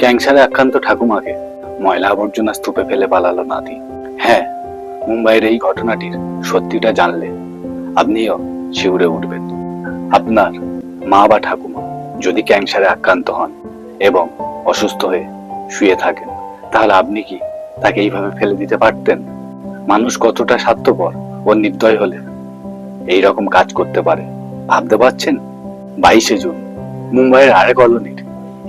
ক্যান্সারে আক্রান্ত ঠাকুমাকে ময়লা আবর্জনা স্তূপে ফেলে পালালো নাতি। হ্যাঁ মুম্বাইয়ের এই ঘটনাটির সত্যিটা জানলে আপনিও শিউরে উঠবেন। আপনার মা বা ঠাকুমা যদি ক্যান্সারে আক্রান্ত হন এবং অসুস্থ হয়ে শুয়ে থাকেন, তাহলে আপনি কি তাকে এইভাবে ফেলে দিতে পারতেন? মানুষ কতটা স্বার্থপর ও নির্দয় হলে এই রকম কাজ করতে পারে, ভাবতে পারছেন? বাইশে জুন, মুম্বাইয়ের আরে কলোনির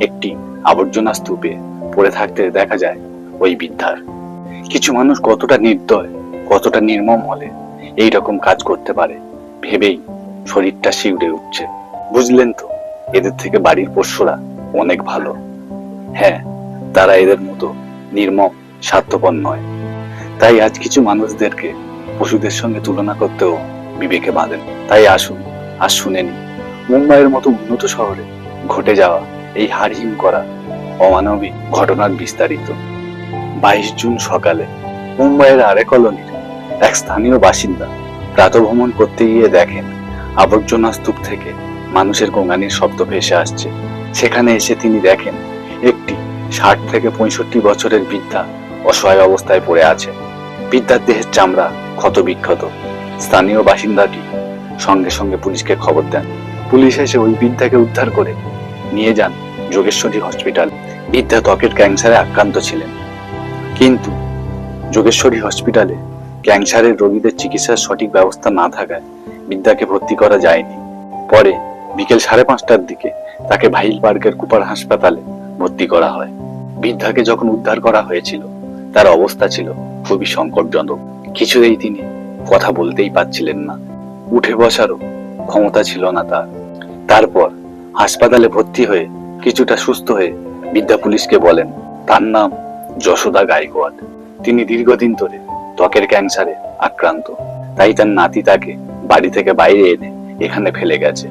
একটি আবর্জনা স্তূপে পড়ে থাকতে দেখা যায় ওই বৃদ্ধার কিছু মানুষ কতটা নির্দয়, কতটা নির্মম হলে এই রকম কাজ করতে পারে ভেবেই শরীরটা শিউরে উঠছে। বুঝলেন তো, এদের থেকে বাড়ির পোষ্যরা অনেক ভালো। হ্যাঁ তারা এদের মতো নির্মম, স্বার্থপর নয়। তাই আজ কিছু মানুষদেরকে পশুদের সঙ্গে তুলনা করতেও বিবেকে বাঁধেন। তাই আসুন, আর শুনে নিন, মুম্বাইয়ের মতো উন্নত শহরে ঘটে যাওয়া এই হারহিম করা অমানবিক ঘটনার বিস্তারিত। বাইশ জুন সকালে মুম্বাইয়ের আরে কলোনির এক স্থানীয় বাসিন্দা প্রাতভ্রমণ করতে গিয়ে দেখেন আবর্জনা স্তূপ থেকে মানুষের গোঙানির শব্দ ভেসে আসছে। সেখানে এসে তিনি দেখেন একটি ষাট থেকে পঁয়ষট্টি বছরের বৃদ্ধা অসহায় অবস্থায় পড়ে আছে। বৃদ্ধার দেহের চামড়া ক্ষত বিক্ষত। স্থানীয় বাসিন্দাটি সঙ্গে সঙ্গে পুলিশকে খবর দেন। পুলিশ এসে ওই বৃদ্ধাকে উদ্ধার করে নিয়ে যান যোগেশ্বরী হসপিটাল। বৃদ্ধা ত্বকের ক্যান্সারে আক্রান্ত ছিলেন। কিন্তু যোগেশ্বরী হসপিটালে ক্যান্সারের রোগীদের চিকিৎসার সঠিক ব্যবস্থা না থাকায় বৃদ্ধাকে ভর্তি করা যায়নি। পরে বিকেল সাড়ে পাঁচটার দিকে তাকে ভাইল পার্কের কুপার হাসপাতালে ভর্তি করা হয়। বৃদ্ধাকে যখন উদ্ধার করা হয়েছিল, তার অবস্থা ছিল খুবই সংকটজনক। কিছুতেই তিনি কথা বলতেই পারছিলেন না। উঠে বসারও ক্ষমতা ছিল না তার। তারপর হাসপাতালে ভর্তি হয়ে কিছুটা সুস্থ হয়ে বিদ্যা পুলিশকে বলেন, তার নাম যশোদা গাইকোয়াড তিনি দীর্ঘদিন ধরে ত্বকের ক্যান্সারে আক্রান্ত। তাই তার নাতি তাকে বাড়ি থেকে বাইরে এনে এখানে ফেলে গেছে।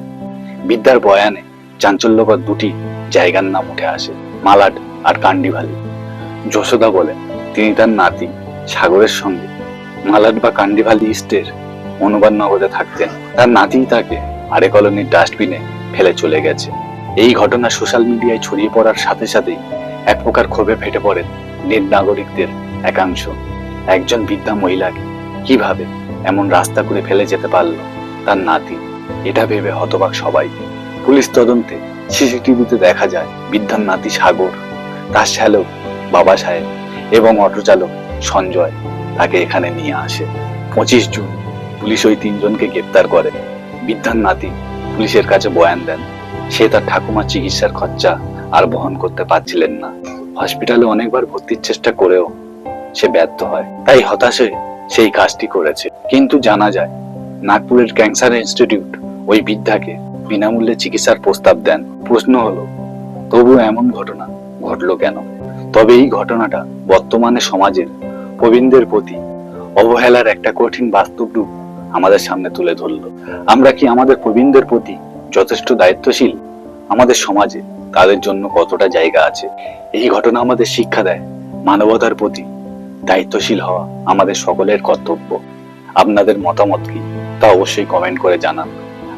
বিদ্যার বয়ানে চাঞ্চল্যকর দুটি জায়গার নাম উঠে আসে, মালাড আর কান্ডিভালি। যশোদা বলেন, তিনি তার নাতি সাগরের সঙ্গে মালাড বা কান্ডিভালি ইস্টের অনুবাদ নগরে থাকতেন। তার নাতি তাকে আরে কলোনির ডাস্টবিনে ফেলে চলে গেছে। এই ঘটনা সোশ্যাল মিডিয়ায় ছড়িয়ে পড়ার সাথে সাথেই এক প্রকার ক্ষোভে ফেটে পড়েন নেট নাগরিকদের একাংশ। একজন বৃদ্ধা মহিলাকে কীভাবে এমন রাস্তা করে ফেলে যেতে পারল তার নাতি, এটা ভেবে হতবাক সবাই। পুলিশ তদন্তে সিসিটিভিতে দেখা যায়, বৃদ্ধার নাতি সাগর, তার শ্যালক বাবা সাহেব এবং অটো চালক সঞ্জয় তাকে এখানে নিয়ে আসে। পঁচিশ জুন পুলিশ ওই তিনজনকে গ্রেপ্তার করে। বৃদ্ধার নাতি পুলিশের কাছে বয়ান দেন। সে তার ঠাকুমার চিকিৎসার খরচা আর বহন করতে পারছিলেন না। হসপিটালে অনেকবার ভর্তির চেষ্টা করেও সে ব্যর্থ হয়। তাই হতাশে সেই কাজটি করেছে। কিন্তু জানা যায়, নাগপুরের ক্যান্সার ইনস্টিটিউট ওই বৃদ্ধাকে বিনামূল্যে চিকিৎসার প্রস্তাব দেন। প্রশ্ন হলো তবু এমন ঘটনা ঘটলো কেন? তবে এই ঘটনাটা বর্তমানে সমাজের প্রবীণদের প্রতি অবহেলার একটা কঠিন বাস্তব রূপ আমাদের সামনে তুলে ধরলো। আমরা কি আমাদের প্রবীণদের প্রতি যথেষ্ট দায়িত্বশীল? আমাদের সমাজে তাদের জন্য কতটা জায়গা আছে? এই ঘটনা আমাদের শিক্ষা দেয়। মানবতার প্রতি দায়িত্বশীল হওয়া আমাদের সকলের কর্তব্য। আপনাদের মতামত কি? তা অবশ্যই কমেন্ট করে জানান।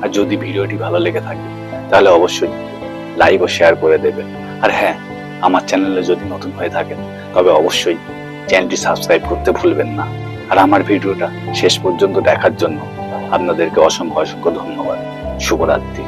আর যদি ভিডিওটি ভালো লেগে থাকে, তাহলে অবশ্যই লাইক ও শেয়ার করে দেবেন। আর হ্যাঁ আমার চ্যানেলে যদি নতুন হয়ে থাকেন, তবে অবশ্যই চ্যানেলটি সাবস্ক্রাইব করতে ভুলবেন না। আর আমার ভিডিওটা শেষ পর্যন্ত দেখার জন্য আপনাদেরকে অসংখ্য অসংখ্য ধন্যবাদ। শুভরাত্রি।